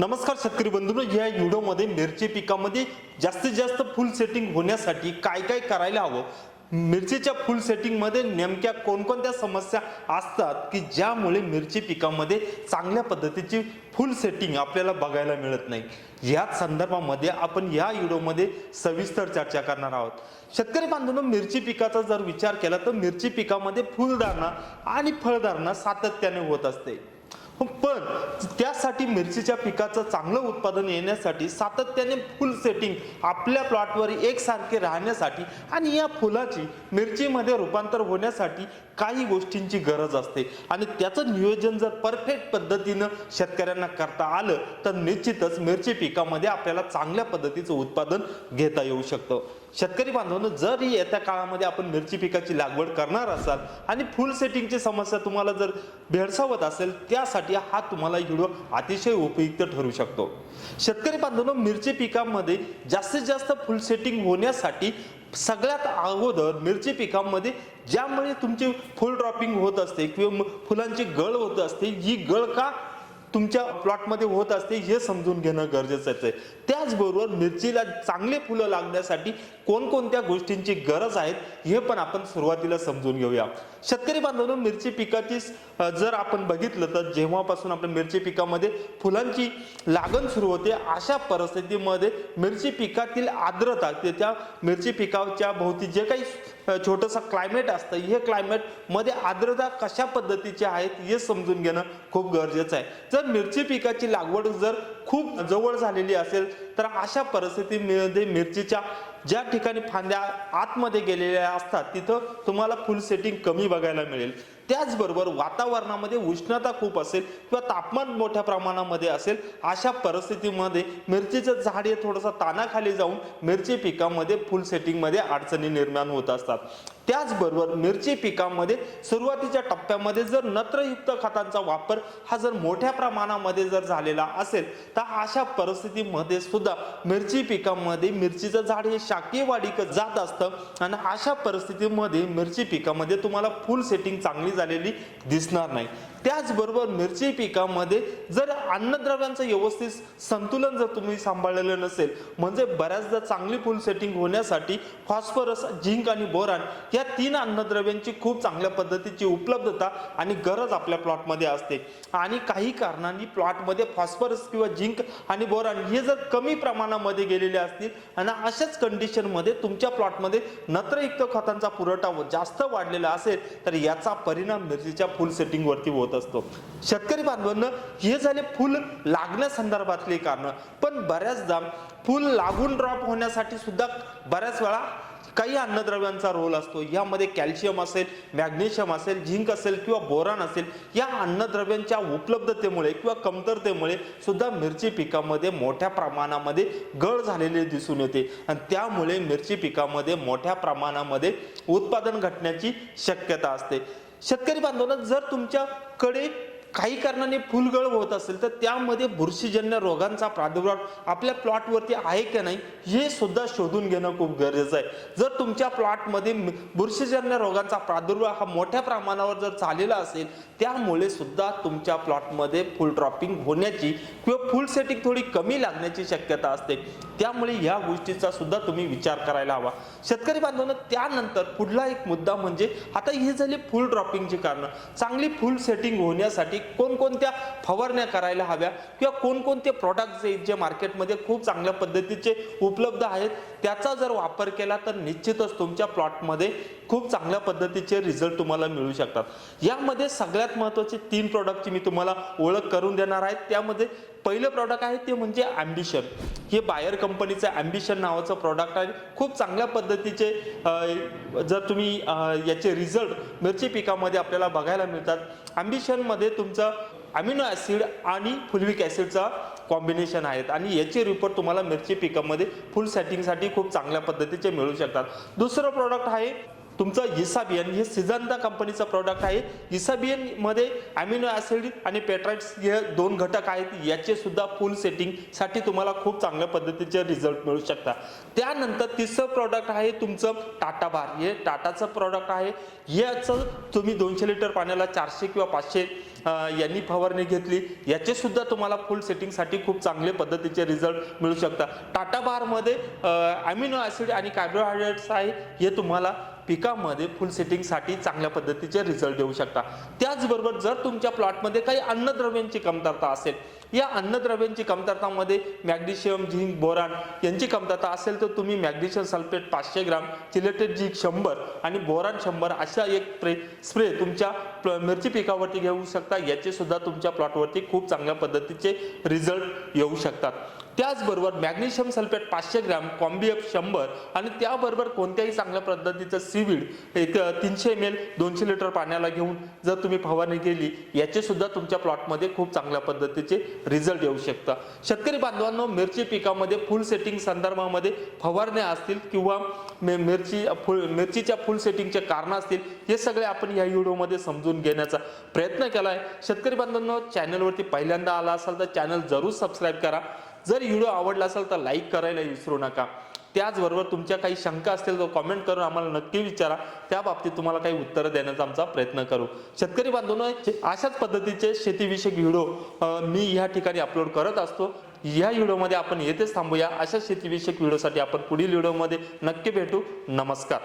नमस्कार शेतकरी बंधूंनो या व्हिडिओमध्ये मिरची पिकामध्ये जास्तीत जास्त फुल सेटिंग होण्यासाठी काय काय करायला हवं? मिरचीच्या फुल सेटिंगमध्ये नेमक्या कोणकोणत्या समस्या असतात की ज्यामुळे मिरची पिकामध्ये चांगल्या पद्धतीची फुल सेटिंग आपल्याला बघायला मिळत नाही? याच संदर्भामध्ये आपण या व्हिडिओमध्ये सविस्तर चर्चा करणार आहोत. शेतकरी बांधवांनो मिरची पिकाचा जर विचार केला तर मिरची पिकामध्ये फुलधारणा आणि फळधारणा सातत्याने होत असते. पण त्यासाठी मिरचीच्या पिकाचं चांगलं उत्पादन येण्यासाठी सातत्याने फुल सेटिंग आपल्या प्लॉटवर एकसारखे राहण्यासाठी आणि या फुलाची मिरचीमध्ये रूपांतर होण्यासाठी काही गोष्टींची गरज असते. आणि त्याचं नियोजन जर परफेक्ट पद्धतीनं शेतकऱ्यांना करता आलं तर निश्चितच मिरची पिकामध्ये आपल्याला चांगल्या पद्धतीचं उत्पादन घेता येऊ शकतं. शेतकरी बांधवांनो जर येत्या काळामध्ये आपण मिरची पिकाची लागवड करणार असाल आणि फुल सेटिंगची समस्या तुम्हाला जर भेडसावत असेल त्यासाठी हा तुम्हाला व्हिडिओ अतिशय उपयुक्त ठरू शकतो. शेतकरी बांधवांनो मिरची पिकामध्ये जास्तीत जास्त फुल सेटिंग होण्यासाठी सगळ्यात अगोदर मिरची पिकामध्ये ज्यामुळे तुमची फुल ड्रॉपिंग होत असते किंवा फुलांची गळ होत असते ही गळ का तुमच्या प्लॉटमध्ये होत असते हे समजून घेणं गरजेचं आहे. त्याचबरोबर मिरचीला चांगले फुलं लागण्यासाठी कोणकोणत्या गोष्टींची गरज आहेत हे पण आपण सुरुवातीला समजून घेऊया. शेतकरी बांधवांनो मिरची पिकाची जर आपण बघितलं तर जेव्हापासून आपल्या मिरची पिकामध्ये फुलांची लागण सुरू होते अशा परिस्थितीमध्ये मिरची पिकातील आर्द्रता ते त्या मिरची पिकाच्या भोवती जे काही छोटंसं क्लायमेट असतं. हे क्लायमेटमध्ये आर्द्रता कशा पद्धतीची आहेत हे समजून घेणं खूप गरजेचं आहे. जर मिरची पिकाची लागवड जर खूप जवळ झालेली असेल तर अशा परिस्थितीमध्ये मिरचीच्या ज्या ठिकाणी फांद्या आतमध्ये गेलेल्या असतात तिथं तुम्हाला फुल सेटिंग कमी बघायला मिळेल. त्याचबरोबर वातावरणामध्ये उष्णता खूप असेल किंवा तापमान मोठ्या प्रमाणामध्ये असेल अशा परिस्थितीमध्ये मिरचीचं झाड हे थोडंसं तानाखाली जाऊन मिरची पिकामध्ये फुल सेटिंगमध्ये अडचणी निर्माण होत असतात. त्याचबरोबर मिरची पिकामध्ये सुरुवातीच्या टप्प्यामध्ये जर नत्रयुक्त खतांचा वापर हा जर मोठ्या प्रमाणामध्ये जर झालेला असेल तर अशा परिस्थितीमध्ये सुद्धा मिरची पिकामध्ये मिरचीचं झाड हे शाकीय वाढीक जात असतं आणि अशा परिस्थितीमध्ये मिरची पिकामध्ये तुम्हाला फुल सेटिंग चांगली झालेली दिसणार नाही. त्याचबरोबर मिरची पिकामध्ये जर अन्नद्रव्यांचं व्यवस्थित संतुलन जर तुम्ही सांभाळलेलं नसेल म्हणजे बऱ्याचदा चांगली फुल सेटिंग होण्यासाठी फॉस्फरस झिंक आणि बोरान या तीन अन्नद्रव्यांची खूप चांगल्या पद्धतीची उपलब्धता आणि गरज आपल्या प्लॉटमध्ये असते. आणि काही कारणांनी प्लॉटमध्ये फॉस्फरस किंवा झिंक आणि बोरान हे जर कमी प्रमाणामध्ये गेलेले असतील आणि अशाच कंडिशनमध्ये तुमच्या प्लॉटमध्ये नत्रयुक्त खतांचा पुरवठा व जास्त वाढलेला असेल तर याचा परिणाम मिरचीच्या फुल सेटिंगवरती होतो. असतो. शेतकरी बांधवांना हे झाले फुल लागण्यासंदर्भातले कारण. पण बऱ्याचदा फुल लागून ड्रॉप होण्यासाठी सुद्धा बऱ्याच वेळा काही अन्नद्रव्यांचा रोल असतो. यामध्ये कॅल्शियम असेल मॅग्नेशियम असेल झिंक असेल किंवा बोरान असेल या अन्नद्रव्यांच्या उपलब्धतेमुळे किंवा कमतरतेमुळे सुद्धा मिरची पिकामध्ये मोठ्या प्रमाणामध्ये गळ झालेले दिसून येते. आणि त्यामुळे मिरची पिकामध्ये मोठ्या प्रमाणामध्ये उत्पादन घटण्याची शक्यता असते. शेतकरी बांधवांना जर तुमच्याकडे काही कारणाने फुलगळ होत असेल तर त्यामध्ये बुरशीजन्य रोगांचा प्रादुर्भाव आपल्या प्लॉटवरती आहे का नाही हे सुद्धा शोधून घेणं खूप गरजेचं आहे. जर तुमच्या प्लॉटमध्ये बुरशीजन्य रोगांचा प्रादुर्भाव हा मोठ्या प्रमाणावर जर झालेला असेल त्यामुळे सुद्धा तुमच्या प्लॉटमध्ये फुल ड्रॉपिंग होण्याची किंवा फुल सेटिंग थोडी कमी लागण्याची शक्यता असते. त्यामुळे या गोष्टीचा सुद्धा तुम्ही विचार करायला हवा. शेतकरी बांधवांना त्यानंतर पुढला एक मुद्दा म्हणजे आता हे झाले फुल ड्रॉपिंगची कारणं. चांगली फुल सेटिंग होण्यासाठी कोणकोणत्या फवारण्या करायला हव्या किंवा कोणकोणते प्रॉडक्ट्स आहेत जे मार्केटमध्ये खूप चांगल्या पद्धतीचे उपलब्ध आहेत त्याचा जर वापर केला तर निश्चितच तुमच्या प्लॉटमध्ये खूप चांगल्या पद्धतीचे रिझल्ट तुम्हाला मिळू शकतात. यामध्ये सगळ्यात महत्त्वाचे तीन प्रॉडक्टची मी तुम्हाला ओळख करून देणार आहे. त्यामध्ये पहिलं प्रॉडक्ट आहे ते म्हणजे ॲम्बिशन हे बायर कंपनीचं ॲम्बिशन नावाचं प्रॉडक्ट आहे. खूप चांगल्या पद्धतीचे जर तुम्ही याचे रिझल्ट मिरची पिकामध्ये आपल्याला बघायला मिळतात ॲम्बिशनमध्ये तुमचं अमिनो ॲसिड आणि फुलविक ॲसिडचा कॉम्बिनेशन आहेत. आणि याचे रिपोर्ट तुम्हाला मिरची पिकामध्ये फुल सेटिंगसाठी खूप चांगल्या पद्धतीचे मिळू शकतात. दुसरं प्रॉडक्ट आहे तुमचं इसाबियन हे सिजंता कंपनीचं प्रॉडक्ट आहे. इसाबियनमध्ये अमिनो ॲसिड आणि पेट्राइट्स हे दोन घटक आहेत. याचे सुद्धा फुल सेटिंगसाठी तुम्हाला खूप चांगल्या पद्धतीचे रिझल्ट मिळू शकतात. त्यानंतर तिसरं प्रॉडक्ट आहे तुमचं टाटा बार हे टाटाचं प्रॉडक्ट आहे. याचं तुम्ही दोनशे लिटर पाण्याला चारशे किंवा पाचशे यांनी फवारणी घेतली. याचे सुद्धा तुम्हाला फुल सेटिंगसाठी खूप चांगले पद्धतीचे रिझल्ट मिळू शकतात. टाटा बारमध्ये अमिनो ॲसिड आणि कार्बोहायड्रेट्स आहे. हे तुम्हाला पिकामध्ये फुल सेटिंगसाठी चांगल्या पद्धतीचे रिझल्ट देऊ शकता. त्याचबरोबर जर तुमच्या प्लॉटमध्ये काही अन्नद्रव्यांची कमतरता असेल या अन्नद्रव्यांची कमतरतामध्ये मॅग्नेशियम झिंक बोरान यांची कमतरता असेल तर तुम्ही मॅग्नेशियम सल्फेट पाचशे ग्राम चिलेटेड झिंक शंभर आणि बोरान शंभर अशा एक स्प्रे स्प्रे तुमच्या मिरची पिकावरती घेऊ शकता. याचे सुद्धा तुमच्या प्लॉटवरती खूप चांगल्या पद्धतीचे रिझल्ट येऊ शकतात. त्याचबरोबर मॅग्नेशियम सल्फेट पाचशे ग्रॅम कॉम्बिएफ शंभर आणि त्याबरोबर कोणत्याही चांगल्या पद्धतीचं सीविड एक तीनशे एम एल दोनशे लिटर पाण्याला घेऊन जर तुम्ही फवारणी केली याचे सुद्धा तुमच्या प्लॉटमध्ये खूप चांगल्या पद्धतीचे रिझल्ट येऊ शकता. शेतकरी बांधवांनो मिरची पिकामध्ये फुल सेटिंग संदर्भामध्ये फवारण्या असतील किंवा मिरची फुल मिरचीच्या फुल सेटिंगचे कारण असतील हे सगळे आपण या व्हिडिओमध्ये समजून घेण्याचा प्रयत्न केला आहे शेतकरी बांधवांनो चॅनलवरती पहिल्यांदा आला असाल तर चॅनल जरूर सबस्क्राईब करा. जर व्हिडिओ आवडला असेल तर लाईक करायला विसरू नका. त्याचबरोबर तुमच्या काही शंका असतील तर कॉमेंट करून आम्हाला नक्की विचारा. त्या बाबतीत तुम्हाला काही उत्तरं देण्याचा आमचा प्रयत्न करू. शेतकरी बांधवांनो अशाच पद्धतीचे शेतीविषयक व्हिडिओ मी ह्या ठिकाणी अपलोड करत असतो. या व्हिडिओमध्ये आपण येथेच थांबूया. अशा शेतीविषयक व्हिडिओसाठी आपण पुढील व्हिडिओमध्ये नक्की भेटू. नमस्कार.